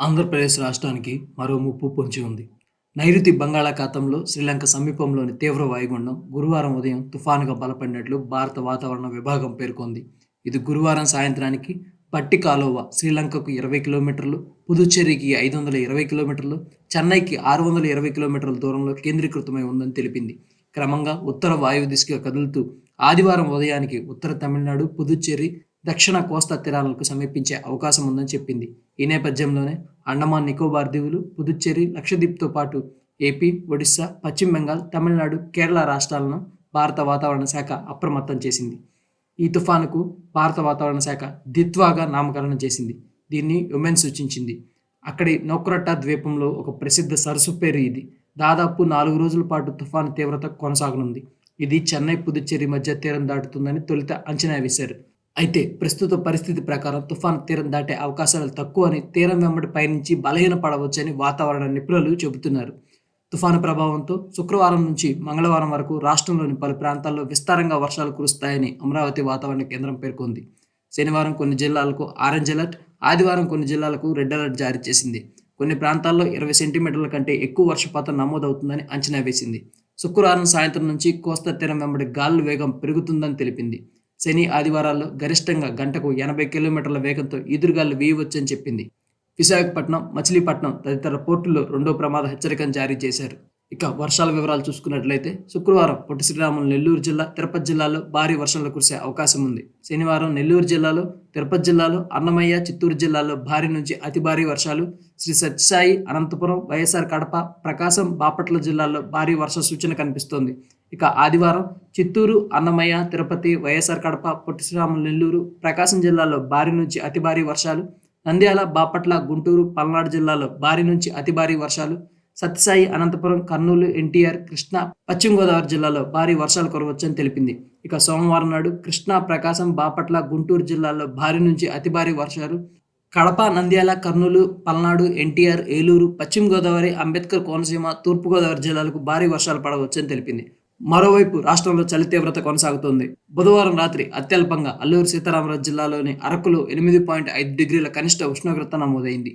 ఆంధ్రప్రదేశ్ రాష్ట్రానికి మరో ముప్పు పొంచి ఉంది. నైరుతి బంగాళాఖాతంలో శ్రీలంక సమీపంలోని తీవ్ర వాయుగుండం గురువారం ఉదయం తుఫానుగా బలపడినట్లు భారత వాతావరణ విభాగం పేర్కొంది. ఇది గురువారం సాయంత్రానికి పట్టికాలోవ శ్రీలంకకు ఇరవై కిలోమీటర్లు పుదుచ్చేరికి ఐదు వందల ఇరవై కిలోమీటర్లు చెన్నైకి ఆరు వందల ఇరవై కిలోమీటర్ల దూరంలో కేంద్రీకృతమై ఉందని తెలిపింది. క్రమంగా ఉత్తర వాయువు దిశగా కదులుతూ ఆదివారం ఉదయానికి ఉత్తర తమిళనాడు పుదుచ్చేరి దక్షిణ కోస్తా తీరాలకు సమీపించే అవకాశం ఉందని చెప్పింది. ఈ నేపథ్యంలోనే అండమాన్ నికోబార్ దీవులు పుదుచ్చేరి లక్షద్వీప్తో పాటు ఏపీ ఒడిశా పశ్చిమ బెంగాల్ తమిళనాడు కేరళ రాష్ట్రాలను భారత వాతావరణ శాఖ అప్రమత్తం చేసింది. ఈ తుఫానుకు భారత వాతావరణ శాఖ దిత్వాగా నామకరణం చేసింది. దీన్ని ఉమెన్ సూచించింది. అక్కడి నౌక్రట్టా ద్వీపంలో ఒక ప్రసిద్ధ సరస్సు పేరు ఇది. దాదాపు నాలుగు రోజుల పాటు తుఫాను తీవ్రత కొనసాగనుంది. ఇది చెన్నై పుదుచ్చేరి మధ్య తీరం దాటుతుందని తొలుత అంచనా వేశారు. అయితే ప్రస్తుత పరిస్థితి ప్రకారం తుఫాను తీరం దాటే అవకాశాలు తక్కువని తీరం వెంబడి పయనించి బలహీనపడవచ్చని వాతావరణ నిపుణులు చెబుతున్నారు. తుఫాను ప్రభావంతో శుక్రవారం నుంచి మంగళవారం వరకు రాష్ట్రంలోని పలు ప్రాంతాల్లో విస్తారంగా వర్షాలు కురుస్తాయని అమరావతి వాతావరణ కేంద్రం పేర్కొంది. శనివారం కొన్ని జిల్లాలకు ఆరెంజ్ అలర్ట్ ఆదివారం కొన్ని జిల్లాలకు రెడ్ అలర్ట్ జారీ చేసింది. కొన్ని ప్రాంతాల్లో ఇరవై సెంటీమీటర్ల కంటే ఎక్కువ వర్షపాతం నమోదవుతుందని అంచనా వేసింది. శుక్రవారం సాయంత్రం నుంచి కోస్తా తీరం వెంబడి గాలుల వేగం పెరుగుతుందని తెలిపింది. శని ఆదివారాల్లో గరిష్టంగా గంటకు ఎనభై కిలోమీటర్ల వేగంతో ఈదురుగాలు వేయవచ్చని చెప్పింది. విశాఖపట్నం మచిలీపట్నం తదితర పోర్టుల్లో రెండో ప్రమాద హెచ్చరికను జారీ చేశారు. ఇక వర్షాల వివరాలు చూసుకున్నట్లయితే శుక్రవారం పొట్టి శ్రీరాములు నెల్లూరు జిల్లా తిరుపతి జిల్లాలో భారీ వర్షాలు కురిసే అవకాశం ఉంది. శనివారం నెల్లూరు జిల్లాలో తిరుపతి జిల్లాలో అన్నమయ్య చిత్తూరు జిల్లాలో భారీ నుంచి అతి భారీ వర్షాలు. శ్రీ సత్యసాయి అనంతపురం వైఎస్ఆర్ కడప ప్రకాశం బాపట్ల జిల్లాల్లో భారీ వర్ష సూచన కనిపిస్తోంది. ఇక ఆదివారం చిత్తూరు అన్నమయ్య తిరుపతి వైఎస్ఆర్ కడప పొట్టి శ్రీరాములు నెల్లూరు ప్రకాశం జిల్లాలో భారీ నుంచి అతి భారీ వర్షాలు. నంద్యాల బాపట్ల గుంటూరు పల్నాడు జిల్లాలో భారీ నుంచి అతి భారీ వర్షాలు. సత్యసాయి అనంతపురం కర్నూలు ఎన్టీఆర్ కృష్ణా పశ్చిమ గోదావరి జిల్లాలో భారీ వర్షాలు కురవచ్చని తెలిపింది. ఇక సోమవారం నాడు కృష్ణా ప్రకాశం బాపట్ల గుంటూరు జిల్లాల్లో భారీ నుంచి అతి భారీ వర్షాలు. కడప నంద్యాల కర్నూలు పల్నాడు ఎన్టీఆర్ ఏలూరు పశ్చిమ గోదావరి అంబేద్కర్ కోనసీమ తూర్పుగోదావరి జిల్లాలకు భారీ వర్షాలు పడవచ్చని తెలిపింది. మరోవైపు రాష్ట్రంలో చలి తీవ్రత కొనసాగుతోంది. బుధవారం రాత్రి అత్యల్పంగా అల్లూరు సీతారామరాజు జిల్లాలోని అరకులో ఎనిమిది పాయింట్ ఐదు డిగ్రీల కనిష్ట ఉష్ణోగ్రత నమోదైంది.